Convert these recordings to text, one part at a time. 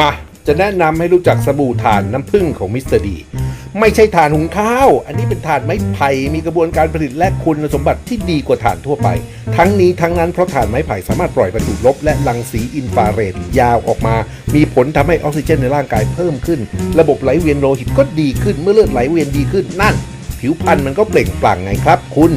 มาจะแนะนำให้รู้จักสบู่ถ่านน้ำผึ้งของมิสเตอร์ดี ไม่ใช่ถ่านหุงข้าว อันนี้เป็นถ่านไม้ไผ่มีกระบวนการผลิตและคุณสมบัติที่ดีกว่าถ่านทั่วไป ทั้งนี้ทั้งนั้นเพราะถ่านไม้ไผ่สามารถปล่อยประจุลบและรังสีอินฟราเรดยาวออกมา มีผลทำให้ออกซิเจนในร่างกายเพิ่มขึ้น ระบบไหลเวียนโลหิตก็ดีขึ้นเมื่อเลือดไหลเวียนดีขึ้นนั่น ผิวพรรณมันก็เปล่งปลั่งไงครับ คุณ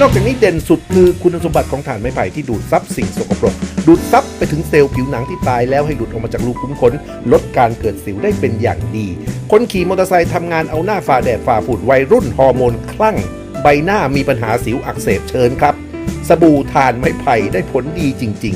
นอกจากนี้เด่นสุดคือคุณสมบัติของถ่านไม้ไผ่ที่ดูดซับสิ่งสกปรก ดูดซับไปถึงเซลล์ผิวหนังที่ตายแล้วให้หลุดออกมาจากรูขุมขนลดการเกิดสิวได้เป็นอย่างดี คนขี่มอเตอร์ไซค์ทำงานเอาหน้าฝ่าแดดฝ่าฝุ่นวัยรุ่นฮอร์โมนคลั่ง ใบหน้ามีปัญหาสิวอักเสบเชิญครับ สบู่ถ่านไม้ไผ่ได้ผลดีจริง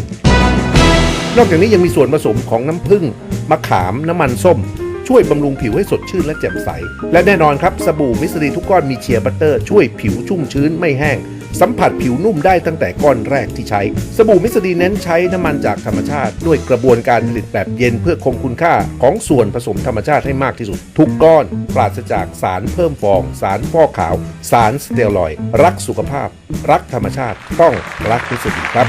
ๆ นอกจากนี้ยังมีส่วนผสมของน้ำผึ้งมะขามน้ำมันส้ม ช่วยบำรุงผิวให้สดชื่นและแจ่มใส และแน่นอนครับ สบู่มิสรีทุกก้อนมีเชียร์บัตเตอร์ช่วยผิวชุ่มชื้นไม่แห้ง สัมผัสผิวนุ่มได้ตั้งแต่ก้อนแรกที่ใช้ สบู่มิสรีเน้นใช้น้ำมันจากธรรมชาติ ด้วยกระบวนการผลิตแบบเย็นเพื่อคงคุณค่าของส่วนผสมธรรมชาติให้มากที่สุด ทุกก้อนปราศจากสารเพิ่มฟอง สารฟอกขาว สารสเตียรอยรักสุขภาพ รักธรรมชาติต้องรักมิสรีครับ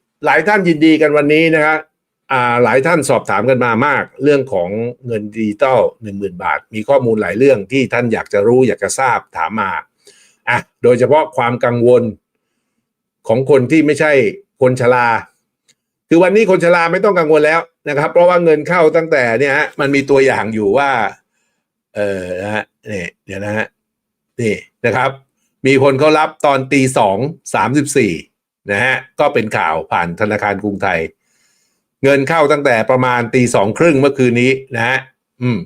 หลายท่านยินดีกันวันนี้นะครับหลายท่านสอบถามกันมามาก เรื่องของเงินดิจิตอลหนึ่งหมื่นบาท มีข้อมูลหลายเรื่องที่ท่านอยากจะรู้อยากจะทราบถามมาอะโดยเฉพาะความกังวลของคนที่ไม่ใช่คนชราคือวันนี้คนชราไม่ต้องกังวลแล้วนะครับ เพราะว่าเงินเข้าตั้งแต่เนี่ยฮะมันมีตัวอย่างอยู่ว่า เออนะฮะนี่เดี๋ยวนะฮะนี่นะครับ มีคนเขารับตอนตีสองสามสิบสี่ นะฮะก็เป็นข่าวผ่านธนาคารกรุงไทย เงินเข้าตั้งแต่ประมาณตีสองครึ่งเมื่อคืนนี้นะฮะอืม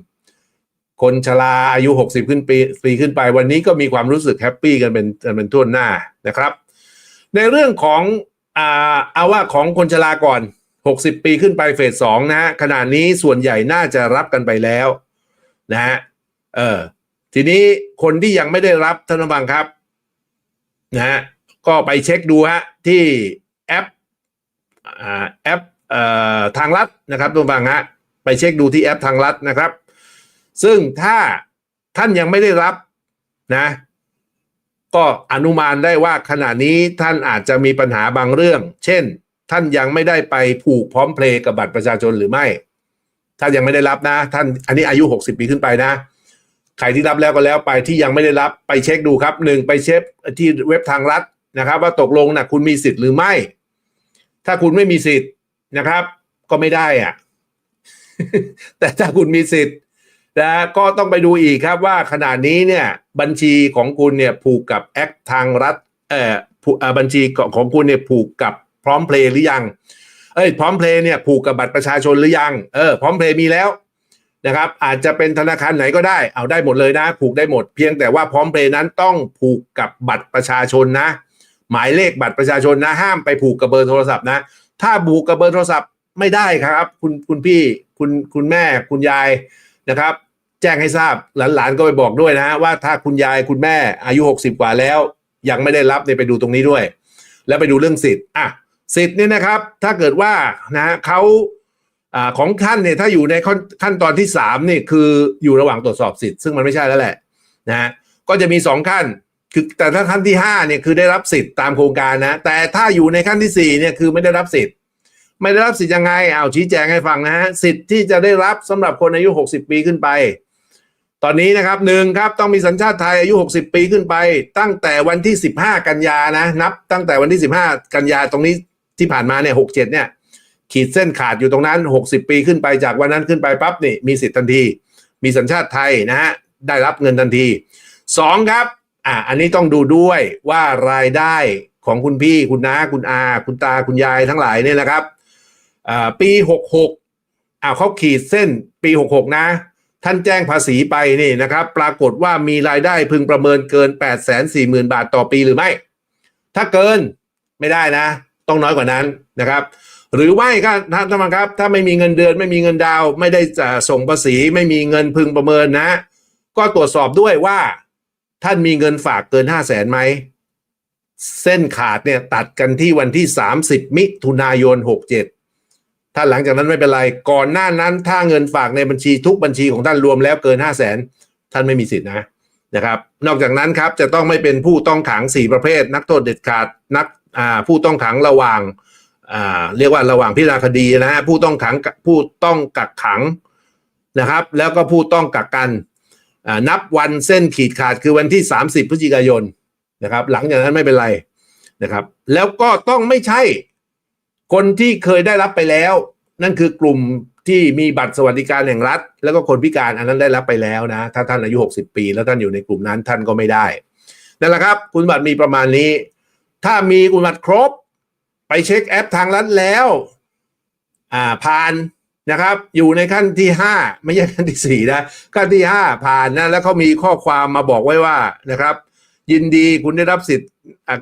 คนชราอายุหกสิบขึ้นปีปีขึ้นไป วันนี้ก็มีความรู้สึกแฮปปี้กันเป็นกันเป็นทั่วหน้านะครับ ในเรื่องของอ่าเอาว่าของคนชราก่อนหกสิบปีขึ้นไปเฟสสองนะฮะขณะนี้ส่วนใหญ่น่าจะรับกันไปแล้วนะฮะเออทีนี้คนที่ยังไม่ได้รับท่านผู้ฟังครับนะฮะ ก็ไปเช็คดูฮะที่แอปอแอปอทางรัฐนะครับท่านผู้ฟังฮะไปเช็คดูที่แอปทางรัฐนะครับ ซึ่งถ้าท่านยังไม่ได้รับนะก็อนุมานได้ว่าขณะนี้ท่านอาจจะมีปัญหาบางเรื่อง เช่น ท่านยังไม่ได้ไปผูกพร้อมเพลย์กับบัตรประชาชนหรือไม่ ถ้ายังไม่ได้รับนะ ท่านอันนี้อายุ 60 ปีขึ้นไปนะ ใครที่รับแล้วก็แล้วไปที่ยังไม่ได้รับไปเช็คดูครับหนึ่งไปเช็คที่เว็บทางรัฐ นะครับ ว่าตกลงนะคุณมีสิทธิ์หรือไม่ ถ้าคุณไม่มีสิทธิ์นะครับ ก็ไม่ได้อะแต่ถ้าคุณมีสิทธิ์นะก็ต้องไปดูอีกครับว่าขณะนี้เนี่ยบัญชีของคุณเนี่ยผูกกับแอคทางรัฐเอ่อผูกอ่าบัญชีของคุณเนี่ยผูกกับพร้อมเพลย์หรือยัง เอ้ยพร้อมเพลย์เนี่ยผูกกับบัตรประชาชนหรือยัง เออพร้อมเพลย์มีแล้วนะครับ อาจจะเป็นธนาคารไหนก็ได้ เอาได้หมดเลยนะ ผูกได้หมด เพียงแต่ว่าพร้อมเพลย์นั้นต้องผูกกับบัตรประชาชนนะ หมายเลขบัตรประชาชนนะห้ามไปผูกกับเบอร์โทรศัพท์นะ ถ้าผูกกับเบอร์โทรศัพท์ไม่ได้ครับ คุณคุณพี่คุณคุณแม่คุณยายนะครับ แจ้งให้ทราบหลานๆก็ไปบอกด้วยนะฮะว่าถ้าคุณยายคุณแม่อายุ 60 กว่าแล้ว ยังไม่ได้รับเนี่ยไปดูตรงนี้ด้วย แล้วไปดูเรื่องสิทธิ์อะสิทธิ์เนี่ยนะครับ ถ้าเกิดว่านะฮะเขาอ่าของท่านเนี่ยถ้าอยู่ในขั้นขั้นตอนที่สามนี่คืออยู่ระหว่างตรวจสอบสิทธิ์ซึ่งมันไม่ใช่แล้วแหละนะฮะก็จะมีสองขั้น คือแต่ถ้าขั้นที่ห้าเนี่ยคือได้รับสิทธิ์ตามโครงการนะ แต่ถ้าอยู่ในขั้นที่สี่เนี่ยคือไม่ได้รับสิทธิ์ ไม่ได้รับสิทธิ์ยังไงเอาชี้แจงให้ฟังนะฮะสิทธิ์ที่จะได้รับสำหรับคนอายุ 60 ปีขึ้นไป ตอนนี้นะครับหนึ่งครับต้องมีสัญชาติไทยอายุ 60 ปีขึ้นไป ตั้งแต่วันที่ 15 กันยานะนับ ตั้งแต่วันที่ 15 กันยาตรงนี้ที่ผ่านมาเนี่ย67เนี่ยขีดเส้นขาดอยู่ตรงนั้น 60 ปีขึ้นไปจากวันนั้นขึ้นไปปั๊บนี่มีสิทธิ์ทันที มีสัญชาติไทยนะฮะได้รับเงินทันทีสองครับ อ่าอันนี้ต้องดูด้วยว่ารายได้ของคุณพี่คุณน้าคุณอา คุณตาคุณยายทั้งหลายเนี่ยนะครับอ่าปีหกหกอ่าเขาขีดเส้นปีหกหกนะ ท่านแจ้งภาษีไปนี่นะครับ ปรากฏว่ามีรายได้พึงประเมินเกิน8 4 0 0 0 0บาทต่อปีหรือไม่ ถ้าเกินไม่ได้นะ ต้องน้อยกว่านั้นนะครับ หรือไม่ก็ท่านท่านครับ ถ้าไม่มีเงินเดือนไม่มีเงินดาว ไม่ได้จะส่งภาษีไม่มีเงินพึงประเมินนะ ก็ตรวจสอบด้วยว่า ท่านมีเงินฝากเกินห้าแสนไหม เส้นขาดเนี่ยตัดกันที่วันที่ 30 มิถุนายน 67 ถ้าหลังจากนั้นไม่เป็นไร ก่อนหน้านั้นถ้าเงินฝากในบัญชีทุกบัญชีของท่านรวมแล้วเกิน 5 0 0แสนท่านไม่มีสิทธินะนะครับ นอกจากนั้นครับจะต้องไม่เป็นผู้ต้องขัง 4 ประเภท นักโทษเด็ดขาดนักผู้ต้องขังระหว่างาเรียกว่าระหว่างพิจารณาคดีนะฮะผู้ต้องขังผู้ต้องกักขังนะครับ แล้วก็ผู้ต้องกักกัน นับวันเส้นขีดขาดคือวันที่ 30 พฤศจิกายนนะครับ หลังจากนั้นไม่เป็นไรนะครับ แล้วก็ต้องไม่ใช่คนที่เคยได้รับไปแล้ว นั่นคือกลุ่มที่มีบัตรสวัสดิการแห่งรัฐ แล้วก็คนพิการอันนั้นได้รับไปแล้วนะ ถ้าท่านอายุ 60 ปี แล้วท่านอยู่ในกลุ่มนั้นท่านก็ไม่ได้นั่นแหละครับ คุณบัตรมีประมาณนี้ ถ้ามีคุณบัตรครบ ไปเช็คแอปทางรัฐแล้ว อ่าผ่าน นะครับ อยู่ในขั้นที่ห้าไม่ใช่ขั้นที่สี่นะขั้นที่ห้าผ่านนะแล้วเขามีข้อความมาบอกไว้ว่านะครับ ยินดีคุณได้รับสิทธิ์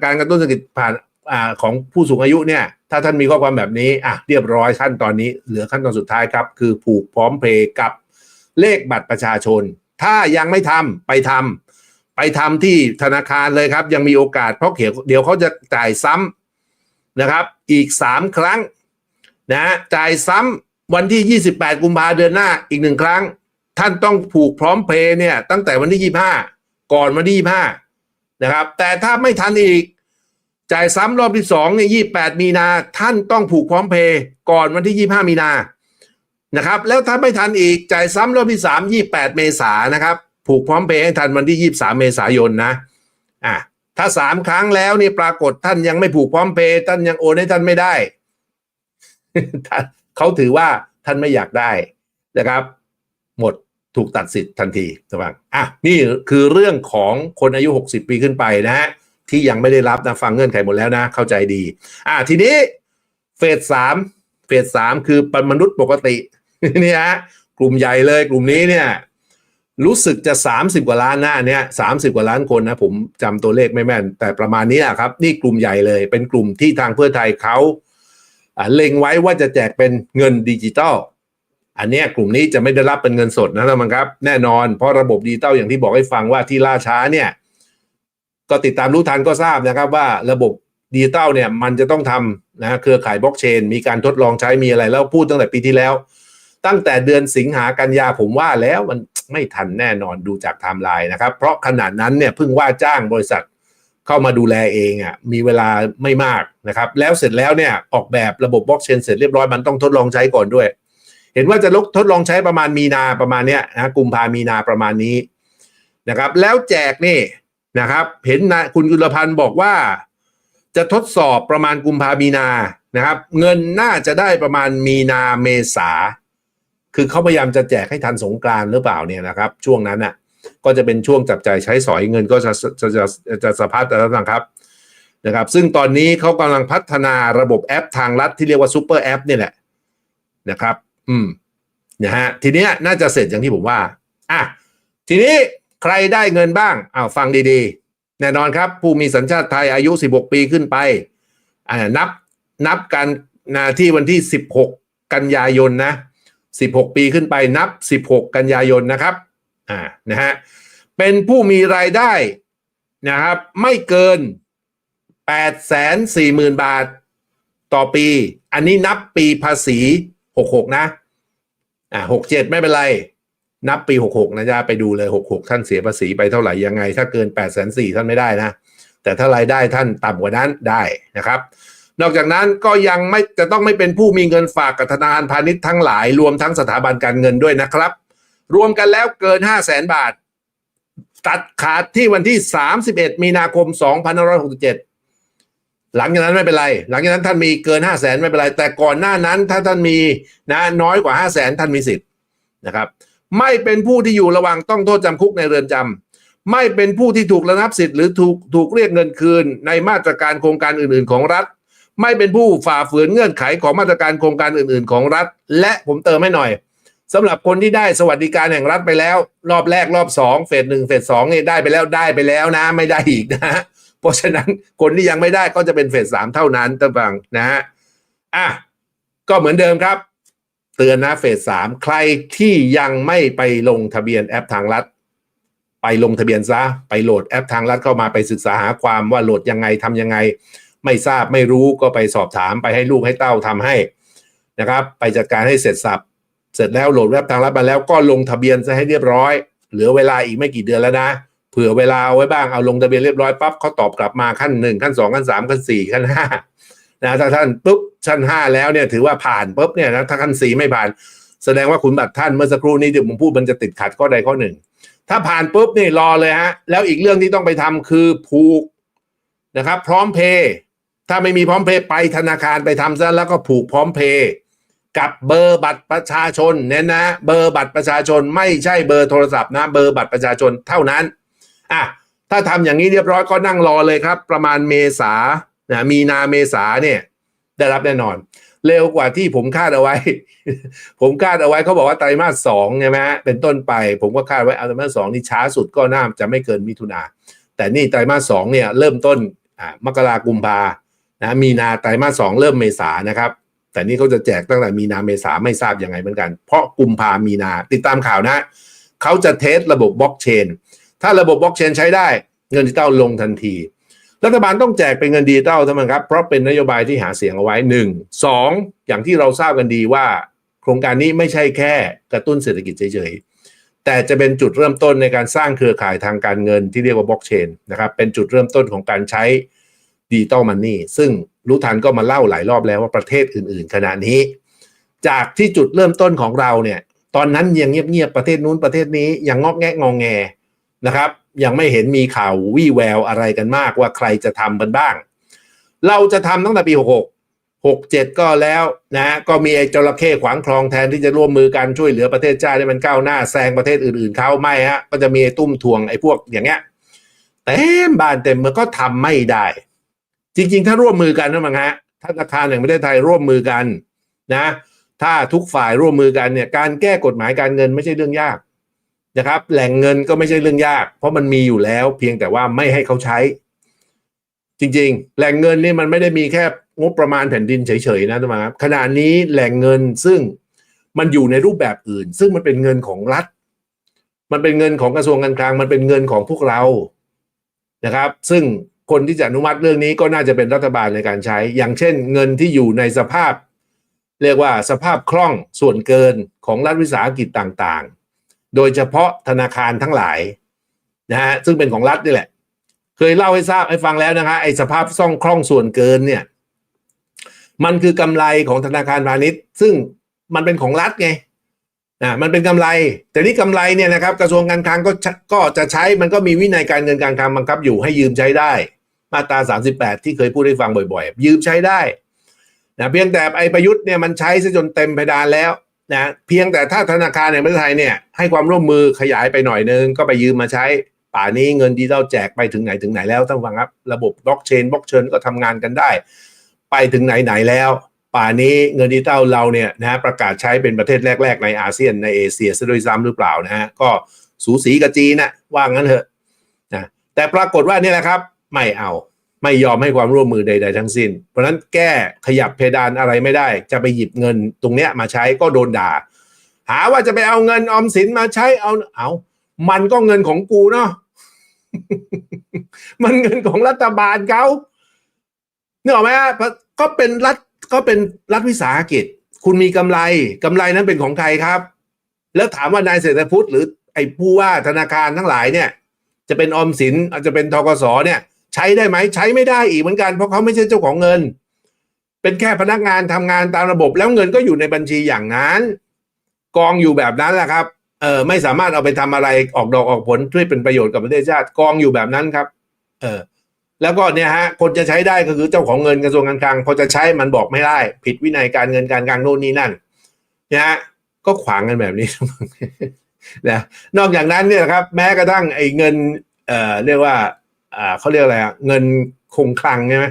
การกระตุ้นเศรษฐกิจผ่านอของผู้สูงอายุเนี่ย ถ้าท่านมีข้อความแบบนี้อะเรียบร้อยขั้นตอนนี้เหลือขั้นตอนสุดท้ายครับ คือผูกพร้อมเพย์กับเลขบัตรประชาชน ถ้ายังไม่ทำไปทำไปทำที่ธนาคารเลยครับ ยังมีโอกาสเพราะเขียวเดี๋ยวเขาจะจ่ายซ้ำนะครับ อีกสามครั้งนะจ่ายซ้ำ วันที่ 28 กุมภาเดือนหน้าอีกหนึ่งครั้ง ท่านต้องผูกพร้อมเพย์เนี่ย ตั้งแต่วันที่ 25 ก่อนวันที่ 25 นะครับ แต่ถ้าไม่ทันอีก จ่ายซ้ำรอบที่สองเนี่ยยี่แปดมีนา ท่านต้องผูกพร้อมเพย์ก่อนวันที่ยี่ห้ามีนานะครับ แล้วถ้าไม่ทันอีก จ่ายซ้ำรอบที่สามยี่แปดเมษายนนะครับ ผูกพร้อมเพย์ให้ทันวันที่ยี่สามเมษายนนะ อะ ถ้าสามครั้งแล้วนี่ปรากฏท่านยังไม่ผูกพร้อมเพย์ท่านยังโอนให้ท่านไม่ได้ เขาถือว่าท่านไม่อยากได้นะครับ หมดถูกตัดสิทธิ์ทันทีนะครับอะนี่คือเรื่องของคนอายุ 60 ปีขึ้นไปนะฮะที่ยังไม่ได้รับนะฟังเงื่อนไขหมดแล้วนะ เข้าใจดี อะทีนี้เฟสสามเฟสสามคือเป็นมนุษย์ปกตินี่ฮะกลุ่มใหญ่เลยกลุ่มนี้เนี่ยรู้สึกจะ 30 กว่าล้านหน้าเนี่ยสามสิบกว่าล้านคนนะ ผมจำตัวเลขไม่แม่น แต่ประมาณนี้อะครับ นี่กลุ่มใหญ่เลย เป็นกลุ่มที่ทางเพื่อไทยเขา เล็งไว้ว่าจะแจกเป็นเงินดิจิตอลอันนี้กลุ่มนี้จะไม่ได้รับเป็นเงินสดนะท่านผู้ชมครับ แน่นอนเพราะระบบดิจิตอลอย่างที่บอกให้ฟังว่าที่ล่าช้าเนี่ย ก็ติดตามรู้ทันก็ทราบนะครับว่าระบบดิจิตอลเนี่ยมันจะต้องทำนะเครือข่ายบล็อกเชน มีการทดลองใช้มีอะไรแล้วพูดตั้งแต่ปีที่แล้ว ตั้งแต่เดือนสิงหากันยาผมว่าแล้วมันไม่ทันแน่นอนดูจากไทม์ไลน์นะครับ เพราะขนาดนั้นเนี่ยเพิ่งว่าจ้างบริษัท เข้ามาดูแลเองอะมีเวลาไม่มากนะครับ แล้วเสร็จแล้วเนี่ยออกแบบระบบบล็อกเชนเสร็จเรียบร้อยมันต้องทดลองใช้ก่อนด้วย เห็นว่าจะลกทดลองใช้ประมาณมีนาประมาณเนี้ยนะกุมภามีนาประมาณนี้นะครับ แล้วแจกนี่นะครับ เห็นนะคุณกุลพันธ์บอกว่า จะทดสอบประมาณกุมภามีนานะครับ เงินน่าจะได้ประมาณมีนาเมษาคือเขาพยายามจะแจกให้ทันสงกรานหรือเปล่าเนี่ยนะครับ ช่วงนั้นน่ะ ก็จะเป็นช่วงจับใจใช้สอยเงินก็จะจะจะจะสะพัดแล้วนะครับนะครับ ซึ่งตอนนี้เขากำลังพัฒนาระบบแอปทางรัฐที่เรียกว่าซูเปอร์แอปนี่แหละนะครับ อืมนะฮะทีนี้น่าจะเสร็จอย่างที่ผมว่าอะทีนี้ใครได้เงินบ้างอ้าวฟังดีๆ แน่นอนครับ ผู้มีสัญชาติไทยอายุ 16 ปีขึ้นไปอ่านับนับกันนาที่วันที่ 16 กันยายนนะ 16 ปีขึ้นไปนับ 16 กันยายนนะครับ อ่านะฮะเป็นผู้มีรายได้นะครับไม่เกิน 8 4 0 0 0 0 บาทต่อปี อันนี้นับปีภาษี 66 นะอ่า67 ไม่เป็นไร นับปี 66 นะจ๊ะไปดูเลย 66 ท่านเสียภาษีไปเท่าไหร่ยังไง ถ้าเกิน 8 4 0 0 0ท่านไม่ได้นะ แต่ถ้ารายได้ท่านต่ำกว่านั้นได้นะครับ นอกจากนั้นก็ยังไม่จะต้องไม่เป็นผู้มีเงินฝากกับธนาคารพาณิชย์ทั้งหลายรวมทั้งสถาบันการเงินด้วยนะครับ รวมกันแล้วเกิน 5 0 0แสนบาท ตัดขาดที่วันที่ 31 มีนาคม 2567 หลังจากนั้นไม่เป็นไร หลังจากนั้นท่านมีเกิน 5 0 0แสนไม่เป็นไร แต่ก่อนหน้านั้นถ้าท่านมีนะน้อยกว่า 5 0 0แสนท่านมีสิทธิ์นะครับ ไม่เป็นผู้ที่อยู่ระหว่างต้องโทษจำคุกในเรือนจำไม่เป็นผู้ที่ถูกระงับสิทธิ์หรือถูกถูกเรียกเงินคืน ในมาตรการโครงการอื่น ๆ ของรัฐไม่เป็นผู้ฝ่าฝืนเงื่อนไขของมาตรการโครงการอื่น ๆ ของรัฐ และผมเติมให้หน่อย สำหรับคนที่ได้สวัสดิการแห่งรัฐไปแล้ว รอบแรกรอบสองเฟสหนึ่งเฟสสองเนี่ยได้ไปแล้วได้ไปแล้วนะ ไม่ได้อีกนะ เพราะฉะนั้นคนที่ยังไม่ได้ก็จะเป็นเฟสสามเท่านั้นท่านฟังนะฮะอะก็เหมือนเดิมครับ เตือนนะเฟสสามใครที่ยังไม่ไปลงทะเบียนแอปทางรัฐ ไปลงทะเบียนซะไปโหลดแอปทางรัฐเข้ามาไปศึกษาหาความว่าโหลดยังไงทำยังไง ไม่ทราบไม่รู้ก็ไปสอบถามไปให้ลูกให้เต้าทำให้นะครับ ไปจัดการให้เสร็จสับ เสร็จแล้วโหลดแอปทางรัฐมาแล้วก็ลงทะเบียนซะให้เรียบร้อย เหลือเวลาอีกไม่กี่เดือนแล้วนะ เผื่อเวลาเอาไว้บ้างเอาลงทะเบียนเรียบร้อยปั๊บเขาตอบกลับมาขั้นหนึ่งขั้นสองขั้นสามขั้นสี่ขั้นห้านะถ้าท่านปุ๊บชั้นห้าแล้วเนี่ยถือว่าผ่านปุ๊บเนี่ยนะถ้าขั้นสี่ไม่ผ่าน แสดงว่าคุณบัตรท่านเมื่อสักครู่นี้ที่ผมพูดมันจะติดขัดข้อใดข้อหนึ่ง ถ้าผ่านปุ๊บนี่รอเลยฮะแล้วอีกเรื่องที่ต้องไปทำคือผูกนะครับ พร้อมเพย์ถ้าไม่มีพร้อมเพย์ไปธนาคารไปทำซะแล้วก็ผูกพร้อมเพย์ กับเบอร์บัตรประชาชนเน้นนะ เบอร์บัตรประชาชนไม่ใช่เบอร์โทรศัพท์นะ เบอร์บัตรประชาชนเท่านั้นอะถ้าทำอย่างนี้เรียบร้อยก็นั่งรอเลยครับ ประมาณเมษานะมีนาเมษาเนี่ย ได้รับแน่นอน เร็วกว่าที่ผมคาดเอาไว้ ผมคาดเอาไว้เขาบอกว่าไตรมาสสองใช่ไหมฮะเป็นต้นไป ผมก็คาดไว้ไตรมาสสองนี่ช้าสุดก็น่าจะไม่เกินมิถุนาแต่นี่ไตรมาสสองเนี่ยเริ่มต้นอ่ามกรากุมภานะมีนาไตรมาสสองเริ่มเมษานะครับ แต่นี่เขาจะแจกตั้งแต่มีนาเมษาไม่ทราบยังไงเหมือนกัน เพราะกุมภามีนาติดตามข่าวนะ เขาจะเทสระบบบล็อกเชน ถ้าระบบบล็อกเชนใช้ได้ เงินดิจิตอลลงทันที รัฐบาลต้องแจกเป็นเงินดิจิตอลทั้งนั้นครับ เพราะเป็นนโยบายที่หาเสียงเอาไว้หนึ่งสองอย่างที่เราทราบกันดีว่า โครงการนี้ไม่ใช่แค่กระตุ้นเศรษฐกิจเฉยๆแต่จะเป็นจุดเริ่มต้นในการสร้างเครือข่ายทางการเงินที่เรียกว่าบล็อกเชนนะครับเป็นจุดเริ่มต้นของการใช้ ดิจิตอลมันนี่ซึ่งรู้ทันก็มาเล่าหลายรอบแล้วว่าประเทศอื่น ๆ ขณะนี้ จากที่จุดเริ่มต้นของเราเนี่ย ตอนนั้นยังเงียบ ๆ ประเทศนู้นประเทศนี้ยังงอกแงะงองแงนะครับ ยังไม่เห็นมีข่าววี่แววอะไรกันมากว่าใครจะทำกันบ้าง เราจะทำตั้งแต่ปี 66 67 ก็แล้วนะก็มีไอ้จระเข้ขวางคลองแทนที่จะร่วมมือกันช่วยเหลือประเทศชาติให้มันก้าวหน้าแซงประเทศอื่นๆเขาไม่ฮะก็จะมีไอ้ตุ้มทวงไอ้พวกอย่างเงี้ยเต็มบ้านเต็มเมืองก็ทำไม่ได้ จริง ๆ ถ้าร่วมมือกันนะมั้งฮะธนาคารแห่งประเทศไทยร่วมมือกันนะ ถ้าทุกฝ่ายร่วมมือกันเนี่ย การแก้กฎหมายการเงินไม่ใช่เรื่องยากนะครับ แหล่งเงินก็ไม่ใช่เรื่องยาก เพราะมันมีอยู่แล้ว เพียงแต่ว่าไม่ให้เขาใช้ จริง ๆ แหล่งเงินนี่มันไม่ได้มีแค่งบประมาณแผ่นดินเฉยๆนะทุกท่านครับขณะนี้แหล่งเงินซึ่งมันอยู่ในรูปแบบอื่น ซึ่งมันเป็นเงินของรัฐ มันเป็นเงินของกระทรวงการคลัง มันเป็นเงินของพวกเรานะครับ ซึ่ง คนที่จะอนุมัติเรื่องนี้ก็น่าจะเป็นรัฐบาลในการใช้ อย่างเช่น เงินที่อยู่ในสภาพ เรียกว่าสภาพคล่องส่วนเกินของรัฐวิสาหกิจต่างๆ โดยเฉพาะธนาคารทั้งหลายนะฮะซึ่งเป็นของรัฐนี่แหละ เคยเล่าให้ทราบให้ฟังแล้วนะคะไอ้สภาพซ่องคล่องส่วนเกินเนี่ยมันคือกำไรของธนาคารพาณิชย์ ซึ่งมันเป็นของรัฐไง อ่ามันเป็นกำไร แต่นี่กำไรเนี่ยนะครับกระทรวงการคลังก็ก็จะใช้มันก็มีวินัยการเงินการคลังบังคับอยู่ให้ยืมใช้ได้ มาตรา 38 ที่เคยพูดให้ฟังบ่อยๆ ยืมใช้ได้นะเพียงแต่ไอ้ประยุทธ์เนี่ยมันใช้ซะจนเต็มเพดานแล้วนะเพียงแต่ถ้าธนาคารแห่งประเทศไทยเนี่ยให้ความร่วมมือขยายไปหน่อยนึง ก็ไปยืมมาใช้ ป่านี้เงินดิจิตอลแจกไปถึงไหนถึงไหนแล้วต้องฟังครับ ระบบบล็อกเชนบล็อกเชนก็ทำงานกันได้ ไปถึงไหนไหนแล้ว ป่านี้เงินดิจิตอลเราเนี่ยนะฮะประกาศใช้เป็นประเทศแรก ๆ ในอาเซียนในเอเชียซะด้วยซ้ำหรือเปล่านะฮะก็สูสีกับจีนนะว่างั้นเถอะนะแต่ปรากฏว่านี่แหละครับ ไม่เอาไม่ยอมให้ความร่วมมือใด ๆ ทั้งสิ้น เพราะนั้นแก้ขยับเพดานอะไรไม่ได้ จะไปหยิบเงินตรงเนี้ยมาใช้ก็โดนด่า หาว่าจะไปเอาเงินออมสินมาใช้เอาเอามันก็เงินของกูเนาะมันเงินของรัฐบาลเขาเนึกออไหมฮะก็เป็นรัฐ ก็เป็นรัฐวิสาหกิจ คุณมีกำไรกำไรนั้นเป็นของใครครับ แล้วถามว่านายเศรษฐพุทธหรือไอ้ผู้ว่าธนาคารทั้งหลายเนี่ย จะเป็นออมสินอาจจะเป็นทกสเนี่ย ใช้ได้ไหมใช้ไม่ได้อีกเหมือนกันเพราะเขาไม่ใช่เจ้าของเงิน เป็นแค่พนักงานทำงานตามระบบ แล้วเงินก็อยู่ในบัญชีอย่างนั้น กองอยู่แบบนั้นแหละครับเออไม่สามารถเอาไปทำอะไรออกดอกออกผลช่วยเป็นประโยชน์กับประเทศชาติกองอยู่แบบนั้นครับ เออ แล้วก็เนี่ยฮะคนจะใช้ได้ก็คือเจ้าของเงินกระทรวงการคลังพอจะใช้มันบอกไม่ได้ ผิดวินัยการเงินการคลังโน่นนี่นั่นนะฮะก็ขวางกันแบบนี้นะนอกจากนั้นเนี่ยครับแม้กระทั่งไอ้เงินเอ่อเรียกว่าอ่าเขาเรียกอะไรอะเงินคงคลังใช่ไหม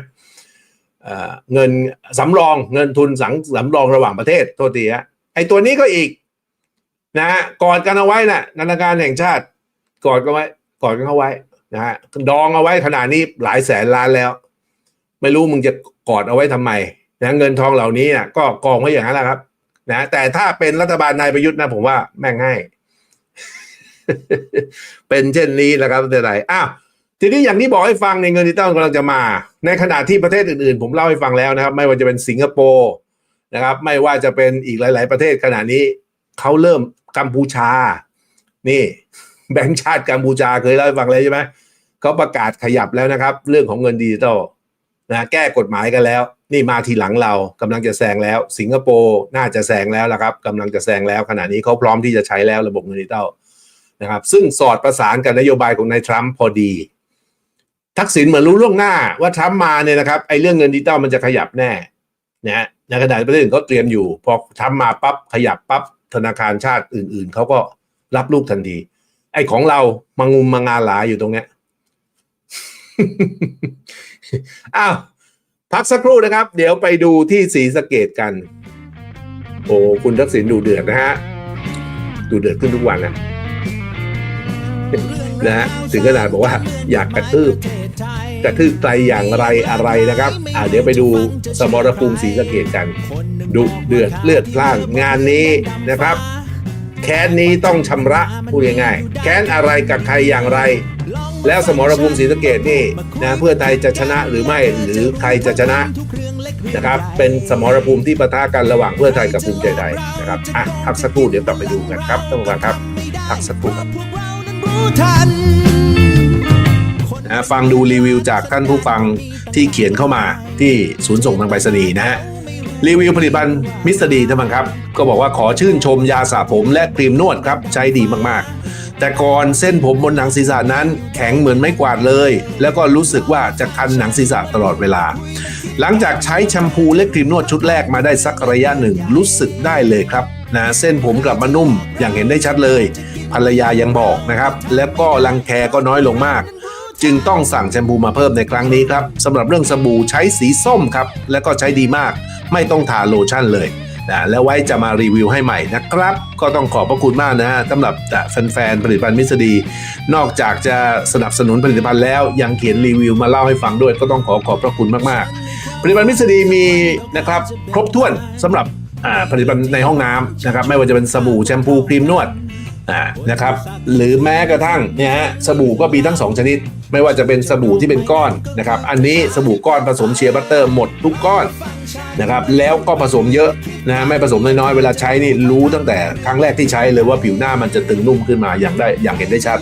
เอ่อเงินสำรองเงินทุนสังสำรองระหว่างประเทศโทษทีฮะไอ้ตัวนี้ก็อีกนะฮะกอดกันเอาไว้นะ่ะธนาคารแห่งชาติกอดกันไว้กอดกันเอาไว้ นะฮะดองเอาไว้ขนาดนี้หลายแสนล้านแล้ว ไม่รู้มึงจะกอดเอาไว้ทำไมนะเงินทองเหล่านี้อะก็กองไว้อย่างนั้นแหละครับ นะ แต่ถ้าเป็นรัฐบาลนายประยุทธ์นะผมว่าแม่งง่ายเป็นเช่นนี้แหละครับแต่ไหนอ้าวทีนี้อย่างที่บอกให้ฟังในเงินดิจิตอลกำลังจะมา ในขณะที่ประเทศอื่นๆ ผมเล่าให้ฟังแล้วนะครับ ไม่ว่าจะเป็นสิงคโปร์นะครับ ไม่ว่าจะเป็นอีกหลาย ๆ ประเทศขณะนี้เขาเริ่มกัมพูชา นี่ แบงก์ชาติกัมพูชาเคยเล่าให้ฟังเลยใช่ไหม เขาประกาศขยับแล้วนะครับ เรื่องของเงินดิจิตอลนะแก้กฎหมายกันแล้ว นี่มาทีหลังเรากำลังจะแซงแล้ว สิงคโปร์น่าจะแซงแล้วละครับกำลังจะแซงแล้ว ขณะนี้เขาพร้อมที่จะใช้แล้วระบบเงินดิจิตอลนะครับซึ่งสอดประสานกับนโยบายของนายทรัมป์พอดี ทักษิณเหมือนรู้ล่วงหน้าว่าทรัมป์มาเนี่ยนะครับไอ้เรื่องเงินดิจิตอลมันจะขยับแน่นะในขณะประเทศอื่นเขาเตรียมอยู่ พอทรัมป์มาปั๊บขยับปั๊บธนาคารชาติอื่น ๆเขาก็รับลูกทันที ไอ้ของเรามางุมมางาหลาอยู่ตรงเนี้ย อ้าวพักสักครู่นะครับ เดี๋ยวไปดูที่สีสเกตกัน โอ้คุณทักษิณดูเดือดนะฮะดูเดือดขึ้นทุกวันนะนะฮะถึงขนาดบอกว่าอยากกระทืบกระทืบใครอย่างไรอะไรนะครับ อ่าเดี๋ยวไปดูสมรภูมิสีสเกตกัน ดุเดือดเลือดพล่านงานนี้นะครับ แค้นนี้ต้องชำระพูดง่ายๆแค้นอะไรกับใครอย่างไร แล้วสมรภูมิศรีสะเกดนี่นะเพื่อไทยจะชนะหรือไม่หรือใครจะชนะนะครับ เป็นสมรภูมิที่ปะทะกันระหว่างเพื่อไทยกับภูมิใจไทยนะครับอะพักสักครู่เดี๋ยวกลับไปดูกันครับท่านผู้ฟังครับพักสักครู่ครับรู้ทันนะฟังดูรีวิวจากท่านผู้ฟังที่เขียนเข้ามาที่ศูนย์ส่งทางไปรษณีย์นะฮะ รีวิวผลิตภัณฑ์มิสเตอร์ดีท่านผู้ฟังครับ ก็บอกว่าขอชื่นชมยาสระผมและครีมนวดครับใช้ดีมากๆ แต่ก่อนเส้นผมบนหนังศีรษะนั้นแข็งเหมือนไม้กวาดเลย แล้วก็รู้สึกว่าจะคันหนังศีรษะตลอดเวลา หลังจากใช้แชมพูและครีมนวดชุดแรกมาได้สักระยะหนึ่งรู้สึกได้เลยครับนะเส้นผมกลับมานุ่มอย่างเห็นได้ชัดเลย ภรรยายังบอกนะครับ แล้วก็รังแคก็น้อยลงมาก จึงต้องสั่งแชมพูมาเพิ่มในครั้งนี้ครับสำหรับเรื่องสบู่ใช้สีส้มครับ แล้วก็ใช้ดีมาก ไม่ต้องทาโลชั่นเลยนะแล้วไว้จะมารีวิวให้ใหม่นะครับ ก็ต้องขอบพระคุณมากนะฮะสำหรับแฟนๆผลิตภัณฑ์มิสดี นอกจากจะสนับสนุนผลิตภัณฑ์แล้วยังเขียนรีวิวมาเล่าให้ฟังด้วย ก็ต้องขอขอบพระคุณมากๆ ผลิตภัณฑ์มิสดีมีนะครับครบถ้วนสำหรับผลิตภัณฑ์ในห้องน้ำนะครับไม่ว่าจะเป็นสบู่แชมพูครีมนวดนะครับหรือแม้กระทั่งเนี่ยฮะสบู่ก็มีทั้งสองชนิด ไม่ว่าจะเป็นสบู่ที่เป็นก้อนนะครับ อันนี้สบู่ก้อนผสมเชียร์บัตเตอร์หมดทุกก้อนนะครับ แล้วก็ผสมเยอะนะไม่ผสมน้อยๆ เวลาใช้นี่รู้ตั้งแต่ครั้งแรกที่ใช้เลยว่าผิวหน้ามันจะตึงนุ่มขึ้นมาอย่างได้อย่างเห็นได้ชัด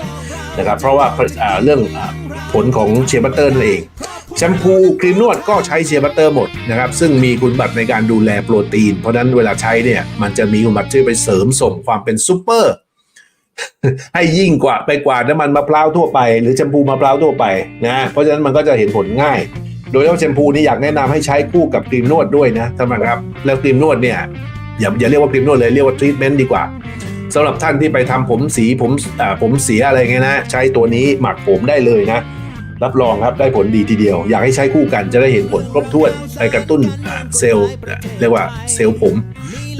นะครับ เพราะว่าเรื่องผลของเชียร์บัตเตอร์นั่นเองแชมพูครีมนวดก็ใช้เชียร์บัตเตอร์หมดนะครับ ซึ่งมีคุณบัติในการดูแลโปรตีน เพราะนั้นเวลาใช้เนี่ยมันจะมีคุณบัติที่ไปเสริมส่งความเป็นซูเปอร์ ให้ยิ่งกว่าไปกว่าน้ำมันมะพร้าวทั่วไป หรือแชมพูมะพร้าวทั่วไปนะเพราะฉะนั้นมันก็จะเห็นผลง่าย โดยเฉพาะแชมพูนี่อยากแนะนำให้ใช้คู่กับครีมนวดด้วยนะท่านผู้ชมครับแล้วครีมนวดเนี่ยอย่าอย่าเรียกว่าครีมนวดเลยเรียกว่าทรีทเมนต์ดีกว่าสำหรับท่านที่ไปทำผมสีผมอ่าผมเสียอะไรเงี้ยนะ ใช้ตัวนี้หมักผมได้เลยนะ รับรองครับได้ผลดีทีเดียว อยากให้ใช้คู่กันจะได้เห็นผลครบถ้วนไปกระตุ้นเซลล์เรียกว่าเซลล์ผม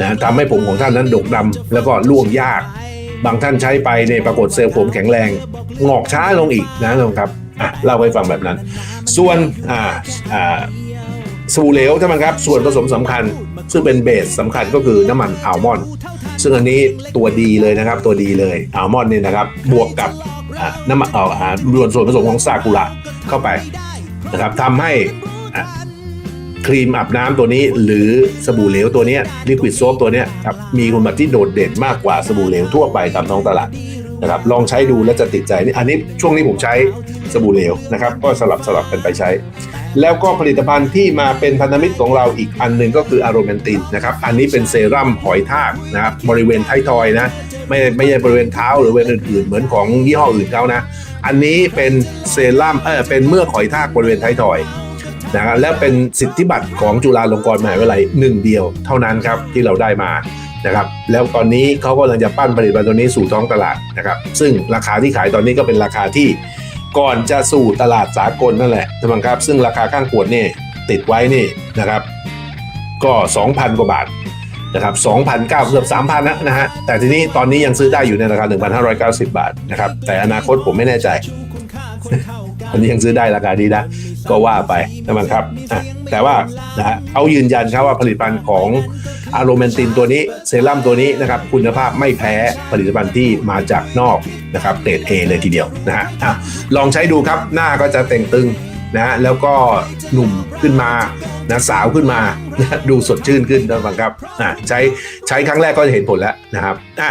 นะทำให้ผมของท่านนั้นดกดำแล้วก็ร่วงยาก บางท่านใช้ไปเนี่ยปรากฏเซลล์ผมแข็งแรง งอกช้าลงอีกนะท่านผู้ชมครับอะเล่าให้ฟังแบบนั้น ส่วนอ่าอ่าสูเหลวท่านผู้ชมครับ ส่วนผสมสำคัญ ซึ่งเป็นเบสสำคัญก็คือน้ำมันอัลมอนด์ซึ่งอันนี้ตัวดีเลยนะครับ ตัวดีเลยอัลมอนด์เนี่ยนะครับ บวกกับอ่าน้ำมันเอาอ่ารวมส่วนผสมของซากุระเข้าไปนะครับทำให้ ครีมอาบน้ำตัวนี้ หรือสบู่เหลวตัวเนี้ลิควิดโซฟตัวเนี้ยครับมีคุณสมบัติที่โดดเด่นมากกว่าสบู่เหลวทั่วไปตามท้องตลาดนะครับลองใช้ดูแล้วจะติดใจนี่อันนี้ช่วงนี้ผมใช้สบู่เหลวนะครับก็สลับสลับกันไปใช้ แล้วก็ผลิตภัณฑ์ที่มาเป็นพันธมิตรของเราอีกอันหนึ่งก็คืออารมนตินนะครับอันนี้เป็นเซรั่มหอยทากนะครับบริเวณท้ายทอยนะไม่ไม่ใช่บริเวณเท้าหรือบริเวณอื่นๆเหมือนของยี่ห้ออื่นเขานะ อันนี้เป็นเซรั่มเออเป็นเมือกหอยทากบริเวณท้ายทอย นะและเป็นสิทธิบัตรของจุฬาลงกรณ์มหาวิทยาลัยหนึ่งเดียวเท่านั้นครับที่เราได้มานะครับแล้วตอนนี้เขากำลังจะปั้นผลิตภัณฑ์ตัวนี้สู่ท้องตลาดนะครับซึ่งราคาที่ขายตอนนี้ก็เป็นราคาที่ก่อนจะสู่ตลาดสากลนั่นแหละท่านครับ ซึ่งราคาข้างขวดนี่ติดไว้นี่นะครับก็ 2,000 กว่าบาทนะครับ2,009เกือบ3,000นะนะฮะแต่ทีนี้ตอนนี้ยังซื้อได้อยู่ในราคา 1,590 บาทนะครับแต่อนาคตผมไม่แน่ใจ อันนี้ยังซื้อได้ราคาดีนะก็ว่าไปนะครับแต่ว่านะฮะเขายืนยันครับว่าผลิตภัณฑ์ของอะโรแมนตินตัวนี้เซรั่มตัวนี้นะครับคุณภาพไม่แพ้ผลิตภัณฑ์ที่มาจากนอกนะครับเกรด A เลยทีเดียวนะฮะลองใช้ดูครับหน้าก็จะเต่งตึงนะฮะแล้วก็หนุ่มขึ้นมานะสาวขึ้นมานะดูสดชื่นขึ้นนะครับครับอะใช้ใช้ครั้งแรกก็จะเห็นผลแล้วนะครับอะ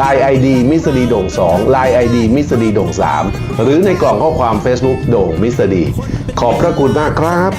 Line ID มิสดีโด่ง2 Line ID มิสดีโด่ง3 หรือในกล่องข้อความ Facebook โด่งมิสดีขอบพระคุณมากครับ